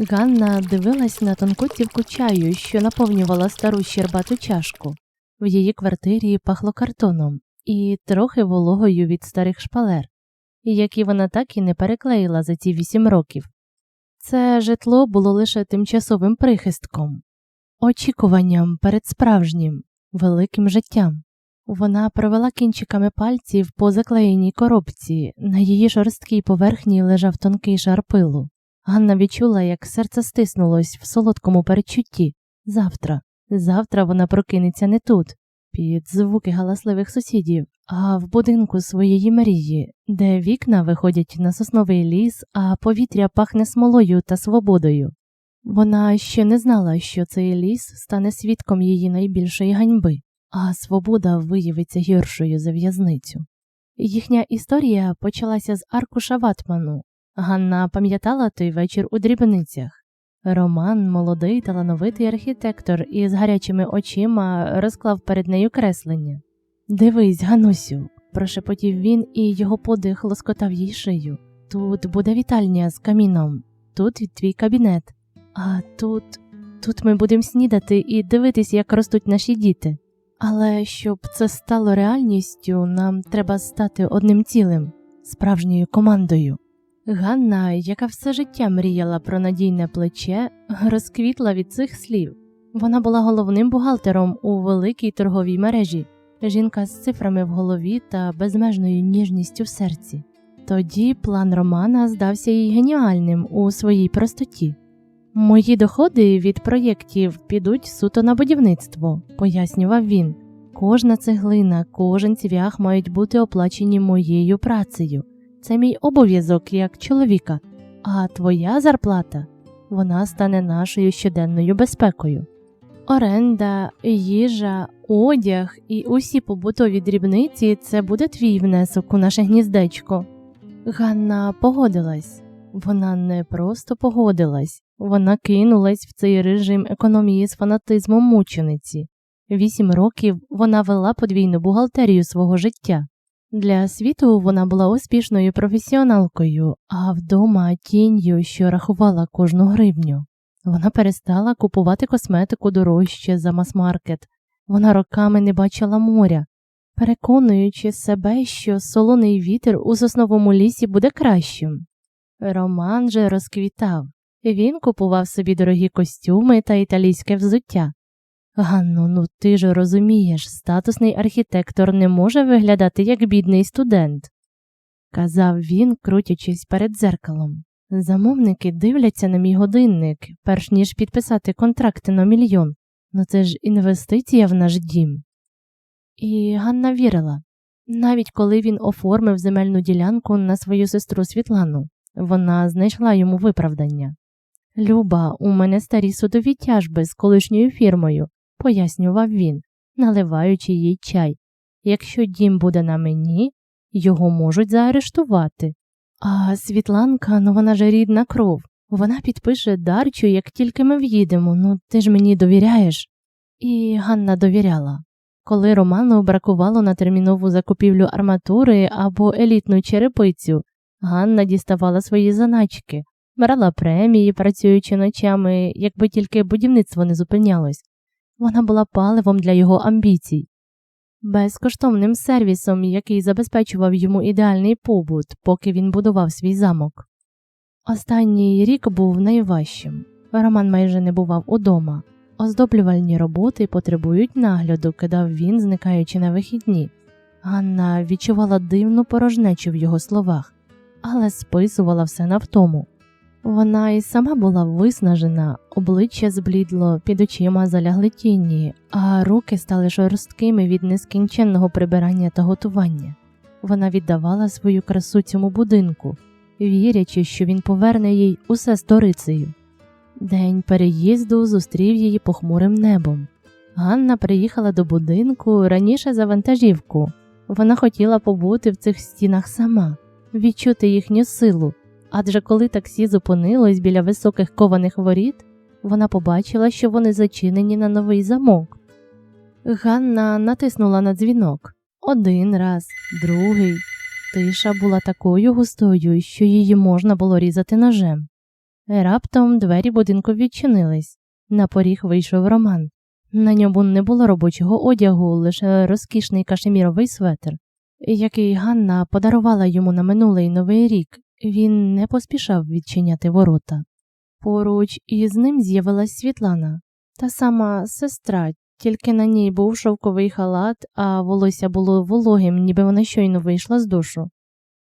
Ганна дивилась на тонку цівку чаю, що наповнювала стару щербату чашку. В її квартирі пахло картоном і трохи вологою від старих шпалер, які вона так і не переклеїла за ці вісім років. Це житло було лише тимчасовим прихистком, очікуванням перед справжнім, великим життям. Вона провела кінчиками пальців по заклеєній коробці, на її жорсткій поверхні лежав тонкий шар пилу. Ганна відчула, як серце стиснулось в солодкому передчутті. Завтра, завтра вона прокинеться не тут, під звуки галасливих сусідів, а в будинку своєї мрії, де вікна виходять на сосновий ліс, а повітря пахне смолою та свободою. Вона ще не знала, що цей ліс стане свідком її найбільшої ганьби, а свобода виявиться гіршою за в'язницю. Їхня історія почалася з аркуша Ватману. Ганна пам'ятала той вечір у дрібницях. Роман, молодий талановитий архітектор із гарячими очима розклав перед нею креслення. Дивись, Ганусю, прошепотів він, і його подих лоскотав їй шию. Тут буде вітальня з каміном, тут твій кабінет, а тут тут ми будемо снідати і дивитись, як ростуть наші діти. Але щоб це стало реальністю, нам треба стати одним цілим, справжньою командою. Ганна, яка все життя мріяла про надійне плече, розквітла від цих слів. Вона була головним бухгалтером у великій торговій мережі, жінка з цифрами в голові та безмежною ніжністю в серці. Тоді план Романа здався їй геніальним у своїй простоті. Мої доходи від проєктів підуть суто на будівництво, пояснював він. Кожна цеглина, кожен цвях мають бути оплачені моєю працею. Це мій обов'язок як чоловіка, а твоя зарплата вона стане нашою щоденною безпекою. Оренда, їжа, одяг і усі побутові дрібниці це буде твій внесок у наше гніздечко. Ганна погодилась. Вона не просто погодилась, вона кинулась в цей режим економії з фанатизмом мучениці. Вісім років вона вела подвійну бухгалтерію свого життя. Для світу вона була успішною професіоналкою, а вдома тінню, що рахувала кожну гривню. Вона перестала купувати косметику дорожче за мас-маркет. Вона роками не бачила моря, переконуючи себе, що солоний вітер у сосновому лісі буде кращим. Роман же розквітав. Він купував собі дорогі костюми та італійське взуття. Ганно, ну ти ж розумієш, статусний архітектор не може виглядати як бідний студент, казав він, крутячись перед дзеркалом. Замовники дивляться на мій годинник, перш ніж підписати контракти на мільйон. Ну це ж інвестиція в наш дім. І Ганна вірила, навіть коли він оформив земельну ділянку на свою сестру Світлану, вона знайшла йому виправдання. Люба, у мене старі судові тяжби з колишньою фірмою, пояснював він, наливаючи їй чай. Якщо дім буде на мені, його можуть заарештувати. А Світланка, ну вона ж рідна кров. Вона підпише дарчу, як тільки ми в'їдемо, ну ти ж мені довіряєш. І Ганна довіряла. Коли Роману бракувало на термінову закупівлю арматури або елітну черепицю, Ганна діставала свої заначки, брала премії, працюючи ночами, якби тільки будівництво не зупинялось. Вона була паливом для його амбіцій, безкоштовним сервісом, який забезпечував йому ідеальний побут, поки він будував свій замок. Останній рік був найважчим. Роман майже не бував удома. Оздоблювальні роботи потребують нагляду, кидав він, зникаючи на вихідні. Ганна відчувала дивну порожнечу в його словах, але списувала все на втому. Вона і сама була виснажена, обличчя зблідло, під очима залягли тіні, а руки стали жорсткими від нескінченного прибирання та готування. Вона віддавала свою красу цьому будинку, вірячи, що він поверне їй усе сторицею. День переїзду зустрів її похмурим небом. Ганна приїхала до будинку раніше за вантажівку. Вона хотіла побути в цих стінах сама, відчути їхню силу. Адже коли таксі зупинилось біля високих кованих воріт, вона побачила, що вони зачинені на новий замок. Ганна натиснула на дзвінок один раз, другий. Тиша була такою густою, що її можна було різати ножем. Раптом двері будинку відчинились. На поріг вийшов Роман. На ньому не було робочого одягу, лише розкішний кашеміровий светр, який Ганна подарувала йому на минулий новий рік. Він не поспішав відчиняти ворота. Поруч із ним з'явилась Світлана, та сама сестра, тільки на ній був шовковий халат, а волосся було вологим, ніби вона щойно вийшла з душу.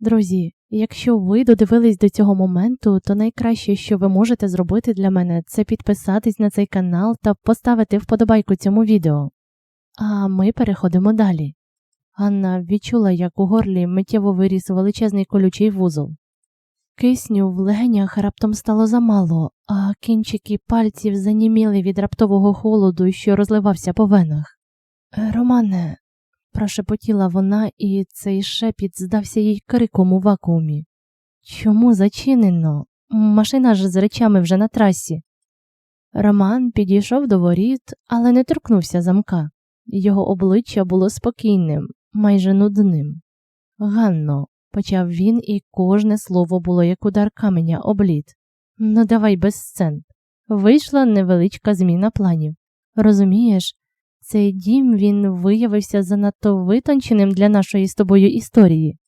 Друзі, якщо ви додивились до цього моменту, то найкраще, що ви можете зробити для мене, це підписатись на цей канал та поставити вподобайку цьому відео. А ми переходимо далі. Ганна відчула, як у горлі миттєво виріс величезний колючий вузол. Кисню в легенях раптом стало замало, а кінчики пальців заніміли від раптового холоду, що розливався по венах. «Е, Романе, прошепотіла вона, і цей шепіт здався їй криком у вакуумі. Чому зачинено? Машина ж з речами вже на трасі. Роман підійшов до воріт, але не торкнувся замка. Його обличчя було спокійним, майже нудним. Ганно, почав він, і кожне слово було як удар каменя об лід. Ну, давай без сцен. Вийшла невеличка зміна планів. Розумієш, цей дім він виявився занадто витонченим для нашої з тобою історії.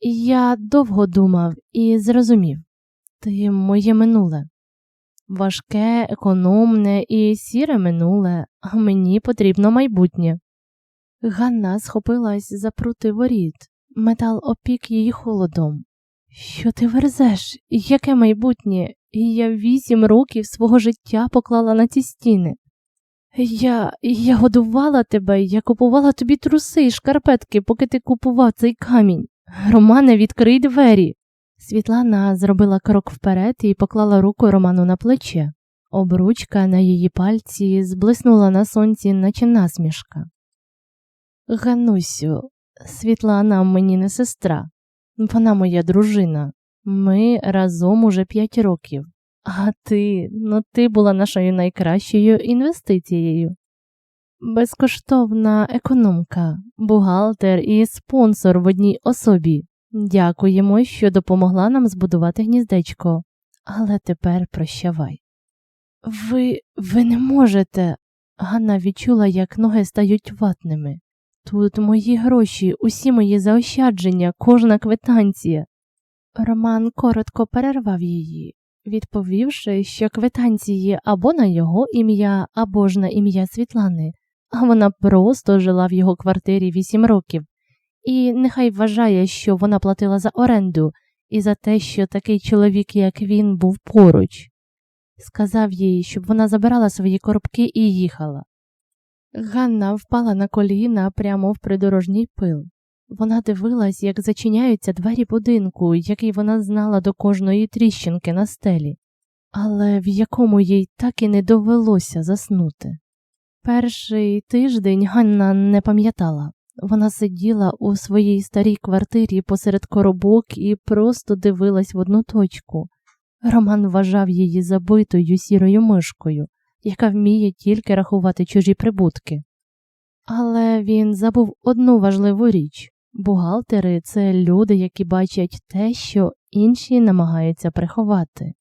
Я довго думав і зрозумів ти моє минуле. Важке, економне і сіре минуле, а мені потрібно майбутнє. Ганна схопилась за прути воріт, метал опік її холодом. Що ти верзеш? Яке майбутнє? Я вісім років свого життя поклала на ці стіни. Я я годувала тебе, я купувала тобі труси й шкарпетки, поки ти купував цей камінь. Романе, відкрий двері. Світлана зробила крок вперед і поклала руку Роману на плече. Обручка на її пальці зблиснула на сонці, наче насмішка. Ганусю, Світлана мені не сестра, вона моя дружина. Ми разом уже п'ять років. А ти, ну ти була нашою найкращою інвестицією. Безкоштовна економка, бухгалтер і спонсор в одній особі. Дякуємо, що допомогла нам збудувати гніздечко, але тепер прощавай. Ви ви не можете. Ганна відчула, як ноги стають ватними. Тут мої гроші, усі мої заощадження, кожна квитанція. Роман коротко перервав її, відповівши, що квитанції або на його ім'я, або ж на ім'я Світлани, а вона просто жила в його квартирі вісім років, і нехай вважає, що вона платила за оренду і за те, що такий чоловік, як він, був поруч. Сказав їй, щоб вона забирала свої коробки і їхала. Ганна впала на коліна прямо в придорожній пил. Вона дивилась, як зачиняються двері будинку, який вона знала до кожної тріщинки на стелі, але в якому їй так і не довелося заснути. Перший тиждень Ганна не пам'ятала. Вона сиділа у своїй старій квартирі посеред коробок і просто дивилась в одну точку. Роман вважав її забитою сірою мишкою, яка вміє тільки рахувати чужі прибутки. Але він забув одну важливу річ бухгалтери це люди, які бачать те, що інші намагаються приховати.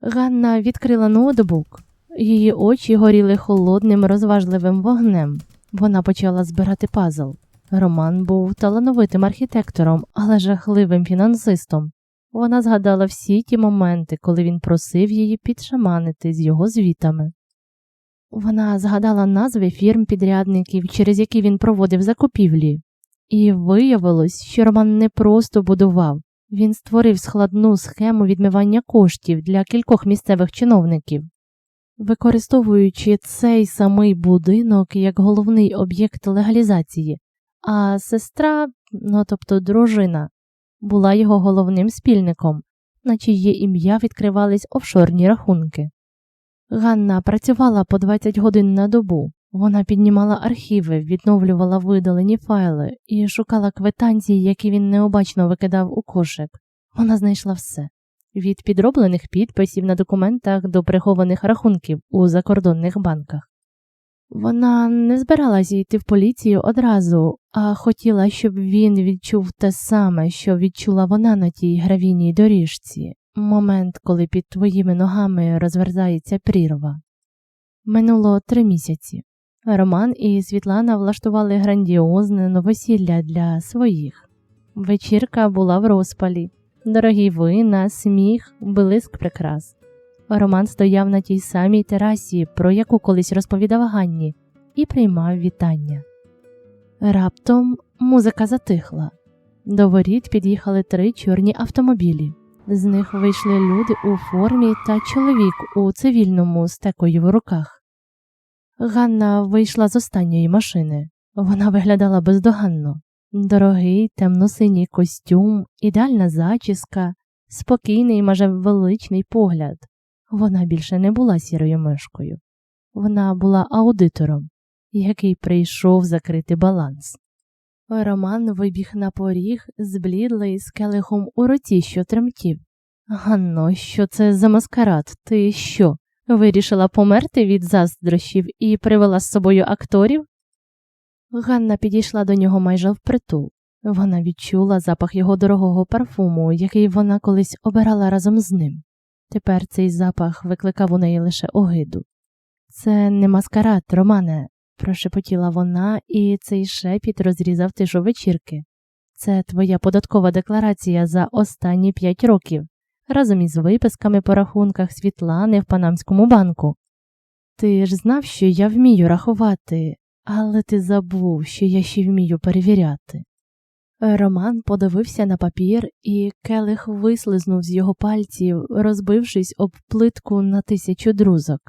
Ганна відкрила ноутбук, її очі горіли холодним, розважливим вогнем. Вона почала збирати пазл. Роман був талановитим архітектором, але жахливим фінансистом. Вона згадала всі ті моменти, коли він просив її підшаманити з його звітами. Вона згадала назви фірм підрядників, через які він проводив закупівлі, і виявилось, що Роман не просто будував, він створив складну схему відмивання коштів для кількох місцевих чиновників. Використовуючи цей самий будинок як головний об'єкт легалізації, а сестра, ну тобто дружина, була його головним спільником, на чиє ім'я відкривались офшорні рахунки. Ганна працювала по 20 годин на добу. Вона піднімала архіви, відновлювала видалені файли і шукала квитанції, які він необачно викидав у кошик. Вона знайшла все від підроблених підписів на документах до прихованих рахунків у закордонних банках. Вона не збиралася йти в поліцію одразу, а хотіла, щоб він відчув те саме, що відчула вона на тій гравійній доріжці, момент, коли під твоїми ногами розверзається прірва. Минуло три місяці. Роман і Світлана влаштували грандіозне новосілля для своїх. Вечірка була в розпалі, дорогі вина, сміх, блиск прикрас. Роман стояв на тій самій терасі, про яку колись розповідав Ганні, і приймав вітання. Раптом музика затихла. До воріт під'їхали три чорні автомобілі. З них вийшли люди у формі та чоловік у цивільному з в руках. Ганна вийшла з останньої машини. Вона виглядала бездоганно. Дорогий темно-синій костюм, ідеальна зачіска, спокійний, майже величний погляд. Вона більше не була сірою мишкою. Вона була аудитором, який прийшов закрити баланс. Роман вибіг на поріг, зблідлий з келихом у роті, що тремтів. Ганно, що це за маскарад? Ти що? Вирішила померти від заздрощів і привела з собою акторів? Ганна підійшла до нього майже впритул. Вона відчула запах його дорогого парфуму, який вона колись обирала разом з ним. Тепер цей запах викликав у неї лише огиду. Це не маскарад, Романе, прошепотіла вона, і цей шепіт розрізав тишу вечірки. Це твоя податкова декларація за останні п'ять років, разом із виписками по рахунках Світлани в Панамському банку. Ти ж знав, що я вмію рахувати, але ти забув, що я ще вмію перевіряти. Роман подивився на папір, і келих вислизнув з його пальців, розбившись об плитку на тисячу друзок.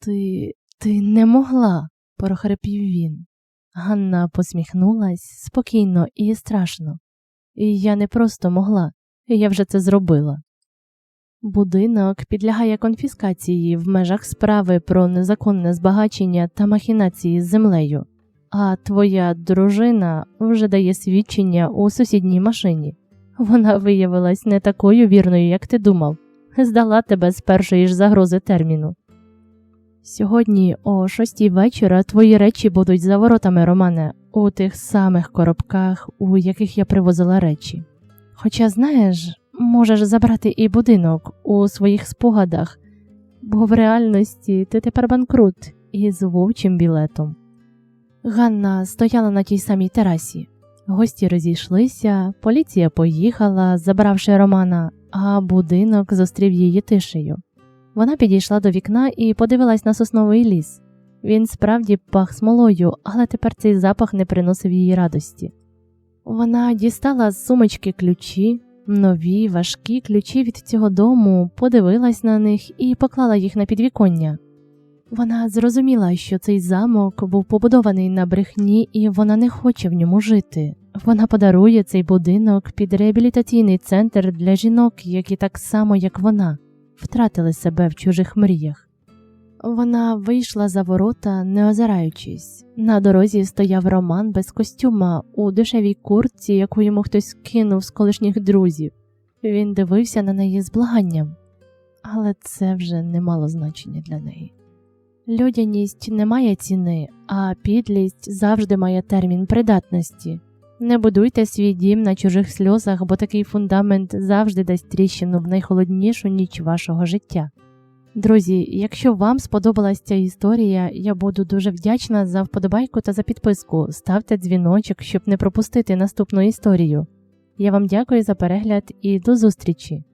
Ти, ти не могла, прохрипів він. Ганна посміхнулась спокійно і страшно. Я не просто могла, я вже це зробила. Будинок підлягає конфіскації в межах справи про незаконне збагачення та махінації з землею, а твоя дружина вже дає свідчення у сусідній машині. Вона виявилась не такою вірною, як ти думав, здала тебе з першої ж загрози терміну. Сьогодні, о шостій вечора, твої речі будуть за воротами, Романе, у тих самих коробках, у яких я привозила речі. Хоча, знаєш, можеш забрати і будинок у своїх спогадах, бо в реальності ти тепер банкрут із вовчим білетом. Ганна стояла на тій самій терасі. Гості розійшлися, поліція поїхала, забравши Романа, а будинок зустрів її тишею. Вона підійшла до вікна і подивилась на сосновий ліс. Він справді пах смолою, але тепер цей запах не приносив їй радості. Вона дістала з сумочки ключі, нові, важкі ключі від цього дому, подивилась на них і поклала їх на підвіконня. Вона зрозуміла, що цей замок був побудований на брехні, і вона не хоче в ньому жити. Вона подарує цей будинок під реабілітаційний центр для жінок, які так само, як вона, втратили себе в чужих мріях. Вона вийшла за ворота, не озираючись. На дорозі стояв Роман без костюма у дешевій куртці, яку йому хтось кинув з колишніх друзів. Він дивився на неї з благанням, але це вже не мало значення для неї. Людяність не має ціни, а підлість завжди має термін придатності. Не будуйте свій дім на чужих сльозах, бо такий фундамент завжди дасть тріщину в найхолоднішу ніч вашого життя. Друзі, якщо вам сподобалась ця історія, я буду дуже вдячна за вподобайку та за підписку. Ставте дзвіночок, щоб не пропустити наступну історію. Я вам дякую за перегляд і до зустрічі!